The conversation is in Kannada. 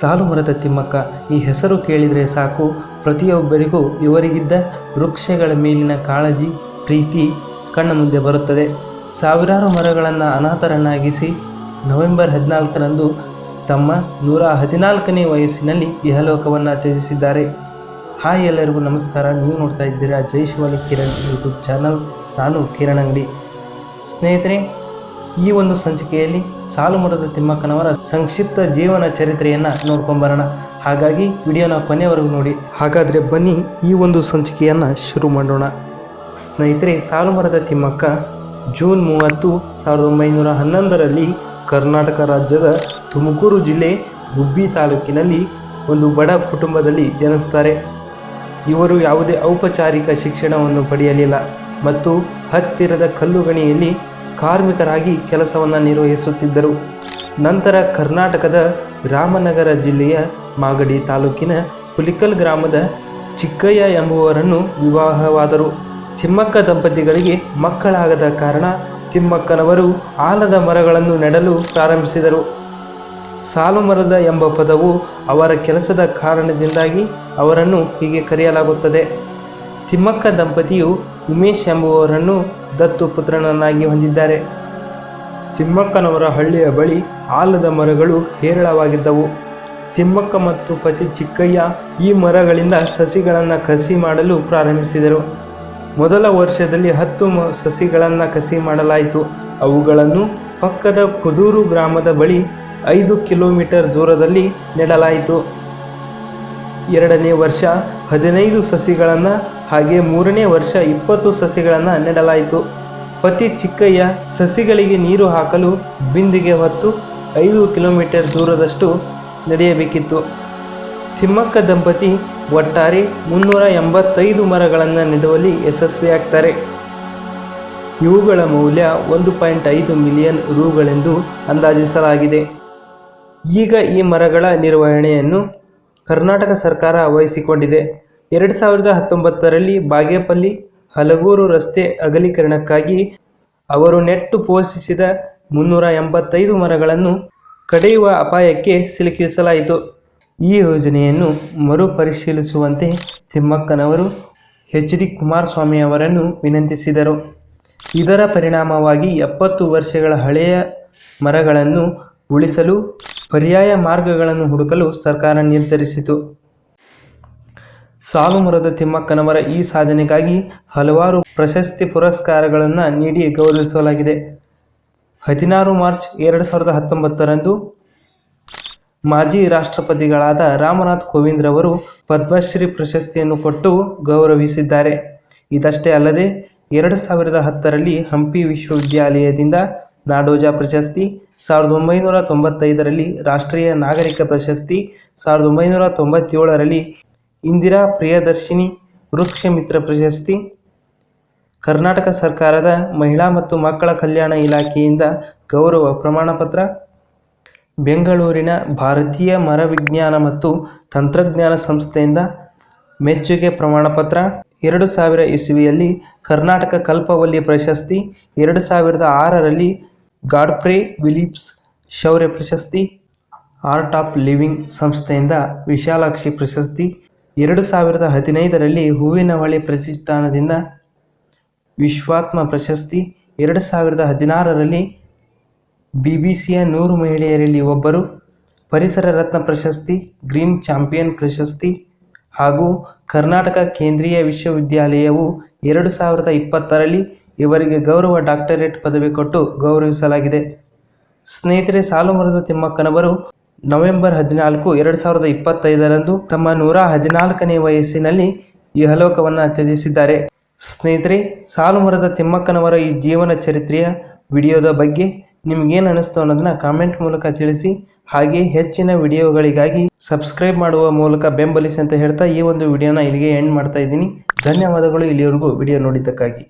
ಸಾಲು ಮರದ ತಿಮ್ಮಕ್ಕ, ಈ ಹೆಸರು ಕೇಳಿದರೆ ಸಾಕು. ಪ್ರತಿಯೊಬ್ಬರಿಗೂ ಇವರಿಗಿದ್ದ ವೃಕ್ಷಗಳ ಮೇಲಿನ ಕಾಳಜಿ, ಪ್ರೀತಿ ಕಣ್ಣ ಮುಂದೆ ಬರುತ್ತದೆ. ಸಾವಿರಾರು ಮರಗಳನ್ನು ಅನಾಥರನ್ನಾಗಿಸಿ ನವೆಂಬರ್ ಹದಿನಾಲ್ಕರಂದು ತಮ್ಮ ನೂರ ಹದಿನಾಲ್ಕನೇ ವಯಸ್ಸಿನಲ್ಲಿ ಇಹಲೋಕವನ್ನು ತ್ಯಜಿಸಿದ್ದಾರೆ. ಹಾಯ್ ಎಲ್ಲರಿಗೂ ನಮಸ್ಕಾರ. ನೀವು ನೋಡ್ತಾ ಇದ್ದೀರಾ ಜೈ ಶಿವಾಲಿ ಕಿರಣ್ ಯೂಟ್ಯೂಬ್ ಚಾನಲ್. ನಾನು ಕಿರಣ್ ಅಂಗಡಿ. ಸ್ನೇಹಿತರೆ ಈ ಒಂದು ಸಂಚಿಕೆಯಲ್ಲಿ ಸಾಲುಮರದ ತಿಮ್ಮಕ್ಕನವರ ಸಂಕ್ಷಿಪ್ತ ಜೀವನ ಚರಿತ್ರೆಯನ್ನು ನೋಡ್ಕೊಂಬರೋಣ. ಹಾಗಾಗಿ ವಿಡಿಯೋನ ಕೊನೆಯವರೆಗೂ ನೋಡಿ. ಹಾಗಾದರೆ ಬನ್ನಿ ಈ ಒಂದು ಸಂಚಿಕೆಯನ್ನು ಶುರು ಮಾಡೋಣ. ಸ್ನೇಹಿತರೆ, ಸಾಲುಮರದ ತಿಮ್ಮಕ್ಕ ಜೂನ್ ಮೂವತ್ತು ಸಾವಿರದ ಒಂಬೈನೂರ ಹನ್ನೊಂದರಲ್ಲಿ ಕರ್ನಾಟಕ ರಾಜ್ಯದ ತುಮಕೂರು ಜಿಲ್ಲೆ ಗುಬ್ಬಿ ತಾಲೂಕಿನಲ್ಲಿ ಒಂದು ಬಡ ಕುಟುಂಬದಲ್ಲಿ ಜನಿಸ್ತಾರೆ. ಇವರು ಯಾವುದೇ ಔಪಚಾರಿಕ ಶಿಕ್ಷಣವನ್ನು ಪಡೆಯಲಿಲ್ಲ ಮತ್ತು ಹತ್ತಿರದ ಕಲ್ಲುಗಣಿಯಲ್ಲಿ ಕಾರ್ಮಿಕರಾಗಿ ಕೆಲಸವನ್ನು ನಿರ್ವಹಿಸುತ್ತಿದ್ದರು. ನಂತರ ಕರ್ನಾಟಕದ ರಾಮನಗರ ಜಿಲ್ಲೆಯ ಮಾಗಡಿ ತಾಲೂಕಿನ ಹುಲಿಕಲ್ ಗ್ರಾಮದ ಚಿಕ್ಕಯ್ಯ ಎಂಬುವರನ್ನು ವಿವಾಹವಾದರು. ತಿಮ್ಮಕ್ಕ ದಂಪತಿಗಳಿಗೆ ಮಕ್ಕಳಾಗದ ಕಾರಣ ತಿಮ್ಮಕ್ಕನವರು ಆಲದ ಮರಗಳನ್ನು ನೆಡಲು ಪ್ರಾರಂಭಿಸಿದರು. ಸಾಲು ಮರದ ಎಂಬ ಪದವು ಅವರ ಕೆಲಸದ ಕಾರಣದಿಂದಾಗಿ ಅವರನ್ನು ಹೀಗೆ ಕರೆಯಲಾಗುತ್ತದೆ. ತಿಮ್ಮಕ್ಕ ದಂಪತಿಯು ಉಮೇಶ್ ಎಂಬುವವರನ್ನು ದತ್ತು ಪುತ್ರನನ್ನಾಗಿ ಹೊಂದಿದ್ದಾರೆ. ತಿಮ್ಮಕ್ಕನವರ ಹಳ್ಳಿಯ ಬಳಿ ಆಲದ ಮರಗಳು ಹೇರಳವಾಗಿದ್ದವು. ತಿಮ್ಮಕ್ಕ ಮತ್ತು ಪತಿ ಚಿಕ್ಕಯ್ಯ ಈ ಮರಗಳಿಂದ ಸಸಿಗಳನ್ನು ಕಸಿ ಮಾಡಲು ಪ್ರಾರಂಭಿಸಿದರು. ಮೊದಲ ವರ್ಷದಲ್ಲಿ ಹತ್ತು ಮ ಸಸಿಗಳನ್ನು ಕಸಿ ಮಾಡಲಾಯಿತು. ಅವುಗಳನ್ನು ಪಕ್ಕದ ಕುದೂರು ಗ್ರಾಮದ ಬಳಿ ಐದು ಕಿಲೋಮೀಟರ್ ದೂರದಲ್ಲಿ ನೆಡಲಾಯಿತು. ಎರಡನೇ ವರ್ಷ ಹದಿನೈದು ಸಸಿಗಳನ್ನು ಹಾಗೆ ಮೂರನೇ ವರ್ಷ ಇಪ್ಪತ್ತು ಸಸಿಗಳನ್ನು ನೆಡಲಾಯಿತು. ಪತಿ ಚಿಕ್ಕಯ್ಯ ಸಸಿಗಳಿಗೆ ನೀರು ಹಾಕಲು ಬಿಂದಿಗೆ ಹೊತ್ತು ಐದು ಕಿಲೋಮೀಟರ್ ದೂರದಷ್ಟು ನಡೆಯಬೇಕಿತ್ತು. ತಿಮ್ಮಕ್ಕ ದಂಪತಿ ಒಟ್ಟಾರೆ ಮುನ್ನೂರ ಎಂಬತ್ತೈದು ಮರಗಳನ್ನು ನೆಡುವಲ್ಲಿ ಯಶಸ್ವಿಯಾಗ್ತಾರೆ. ಇವುಗಳ ಮೌಲ್ಯ ಒಂದು ಪಾಯಿಂಟ್ ಐದು ಮಿಲಿಯನ್ ರೂಗಳೆಂದು ಅಂದಾಜಿಸಲಾಗಿದೆ. ಈಗ ಈ ಮರಗಳ ನಿರ್ವಹಣೆಯನ್ನು ಕರ್ನಾಟಕ ಸರ್ಕಾರ ವಹಿಸಿಕೊಂಡಿದೆ. ಎರಡು ಸಾವಿರದ ಹತ್ತೊಂಬತ್ತರಲ್ಲಿ ಬಾಗೇಪಲ್ಲಿ ಹಲಗೂರು ರಸ್ತೆ ಅಗಲೀಕರಣಕ್ಕಾಗಿ ಅವರು ನೆಟ್ಟು ಪೋಷಿಸಿದ ಮುನ್ನೂರ ಎಂಬತ್ತೈದು ಮರಗಳನ್ನು ಕಡಿಯುವ ಅಪಾಯಕ್ಕೆ ಸಿಲುಕಿಸಲಾಯಿತು. ಈ ಯೋಜನೆಯನ್ನು ಮರುಪರಿಶೀಲಿಸುವಂತೆ ತಿಮ್ಮಕ್ಕನವರು ಎಚ್ ಡಿ ಕುಮಾರಸ್ವಾಮಿ ಅವರನ್ನು ವಿನಂತಿಸಿದರು. ಇದರ ಪರಿಣಾಮವಾಗಿ ಎಪ್ಪತ್ತು ವರ್ಷಗಳ ಹಳೆಯ ಮರಗಳನ್ನು ಉಳಿಸಲು ಪರ್ಯಾಯ ಮಾರ್ಗಗಳನ್ನು ಹುಡುಕಲು ಸರ್ಕಾರ ನಿರ್ಧರಿಸಿತು. ಸಾಲು ಮರದ ತಿಮ್ಮಕ್ಕನವರ ಈ ಸಾಧನೆಗಾಗಿ ಹಲವಾರು ಪ್ರಶಸ್ತಿ ಪುರಸ್ಕಾರಗಳನ್ನು ನೀಡಿ ಗೌರವಿಸಲಾಗಿದೆ. ಹದಿನಾರು ಮಾರ್ಚ್ ಎರಡು ಸಾವಿರದ ಹತ್ತೊಂಬತ್ತರಂದು ಮಾಜಿ ರಾಷ್ಟ್ರಪತಿಗಳಾದ ರಾಮನಾಥ್ ಕೋವಿಂದ್ ರವರು ಪದ್ಮಶ್ರೀ ಪ್ರಶಸ್ತಿಯನ್ನು ಕೊಟ್ಟು ಗೌರವಿಸಿದ್ದಾರೆ. ಇದಷ್ಟೇ ಅಲ್ಲದೆ, ಎರಡು ಸಾವಿರದ ಹತ್ತರಲ್ಲಿ ಹಂಪಿ ವಿಶ್ವವಿದ್ಯಾಲಯದಿಂದ ನಾಡೋಜ ಪ್ರಶಸ್ತಿ, ಸಾವಿರದ ಒಂಬೈನೂರ ತೊಂಬತ್ತೈದರಲ್ಲಿ ರಾಷ್ಟ್ರೀಯ ನಾಗರಿಕ ಪ್ರಶಸ್ತಿ, ಸಾವಿರದ ಒಂಬೈನೂರ ತೊಂಬತ್ತೇಳರಲ್ಲಿ ಇಂದಿರಾ ಪ್ರಿಯದರ್ಶಿನಿ ವೃಕ್ಷ ಮಿತ್ರ ಪ್ರಶಸ್ತಿ, ಕರ್ನಾಟಕ ಸರ್ಕಾರದ ಮಹಿಳಾ ಮತ್ತು ಮಕ್ಕಳ ಕಲ್ಯಾಣ ಇಲಾಖೆಯಿಂದ ಗೌರವ ಪ್ರಮಾಣಪತ್ರ, ಬೆಂಗಳೂರಿನ ಭಾರತೀಯ ಮರವಿಜ್ಞಾನ ಮತ್ತು ತಂತ್ರಜ್ಞಾನ ಸಂಸ್ಥೆಯಿಂದ ಮೆಚ್ಚುಗೆ ಪ್ರಮಾಣಪತ್ರ, ಎರಡು ಸಾವಿರ ಇಸವಿಯಲ್ಲಿ ಕರ್ನಾಟಕ ಕಲ್ಪವಲ್ಲಿ ಪ್ರಶಸ್ತಿ, ಎರಡು ಸಾವಿರದ ಆರರಲ್ಲಿ ಗಾಡ್ಪ್ರೆ ವಿಲಿಪ್ಸ್ ಶೌರ್ಯ ಪ್ರಶಸ್ತಿ, ಆರ್ಟ್ ಆಫ್ ಲಿವಿಂಗ್ ಸಂಸ್ಥೆಯಿಂದ ವಿಶಾಲಾಕ್ಷಿ ಪ್ರಶಸ್ತಿ ಎರಡು ಸಾವಿರದ ಹದಿನೈದರಲ್ಲಿ ಹೂವಿನ ಹೊಳೆ ಪ್ರತಿಷ್ಠಾನದಿಂದ ವಿಶ್ವಾತ್ಮ ಪ್ರಶಸ್ತಿ, ಎರಡು ಸಾವಿರದ ಹದಿನಾರರಲ್ಲಿ ಬಿ ಬಿ ಸಿಯ ನೂರು ಮಹಿಳೆಯರಲ್ಲಿ ಒಬ್ಬರು, ಪರಿಸರ ರತ್ನ ಪ್ರಶಸ್ತಿ, ಗ್ರೀನ್ ಚಾಂಪಿಯನ್ ಪ್ರಶಸ್ತಿ ಹಾಗೂ ಕರ್ನಾಟಕ ಕೇಂದ್ರೀಯ ವಿಶ್ವವಿದ್ಯಾಲಯವು ಎರಡು ಸಾವಿರದ ಇಪ್ಪತ್ತರಲ್ಲಿ ಇವರಿಗೆ ಗೌರವ ಡಾಕ್ಟರೇಟ್ ಪದವಿ ಕೊಟ್ಟು ಗೌರವಿಸಲಾಗಿದೆ. ಸ್ನೇಹಿತರೆ, ಸಾಲುಮರದ ತಿಮ್ಮಕ್ಕನವರು ನವೆಂಬರ್ ಹದಿನಾಲ್ಕು, ಎರಡು ಸಾವಿರದ ಇಪ್ಪತ್ತೈದರಂದು ತಮ್ಮ ನೂರ ಹದಿನಾಲ್ಕನೇ ವಯಸ್ಸಿನಲ್ಲಿ ಇಹಲೋಕವನ್ನು ತ್ಯಜಿಸಿದ್ದಾರೆ. ಸ್ನೇಹಿತರೆ ಸಾಲು ಮರದ ತಿಮ್ಮಕ್ಕನವರ ಈ ಜೀವನ ಚರಿತ್ರೆಯ ವಿಡಿಯೋದ ಬಗ್ಗೆ ನಿಮ್ಗೇನು ಅನ್ನಿಸ್ತು ಅನ್ನೋದನ್ನ ಕಾಮೆಂಟ್ ಮೂಲಕ ತಿಳಿಸಿ, ಹಾಗೆ ಹೆಚ್ಚಿನ ವಿಡಿಯೋಗಳಿಗಾಗಿ ಸಬ್ಸ್ಕ್ರೈಬ್ ಮಾಡುವ ಮೂಲಕ ಬೆಂಬಲಿಸಿ ಅಂತ ಹೇಳ್ತಾ ಈ ಒಂದು ವಿಡಿಯೋನ ಇಲ್ಲಿಗೆ ಎಂಡ್ ಮಾಡ್ತಾ ಇದ್ದೀನಿ. ಧನ್ಯವಾದಗಳು ಇಲ್ಲಿವರೆಗೂ ವಿಡಿಯೋ ನೋಡಿದ್ದಕ್ಕಾಗಿ.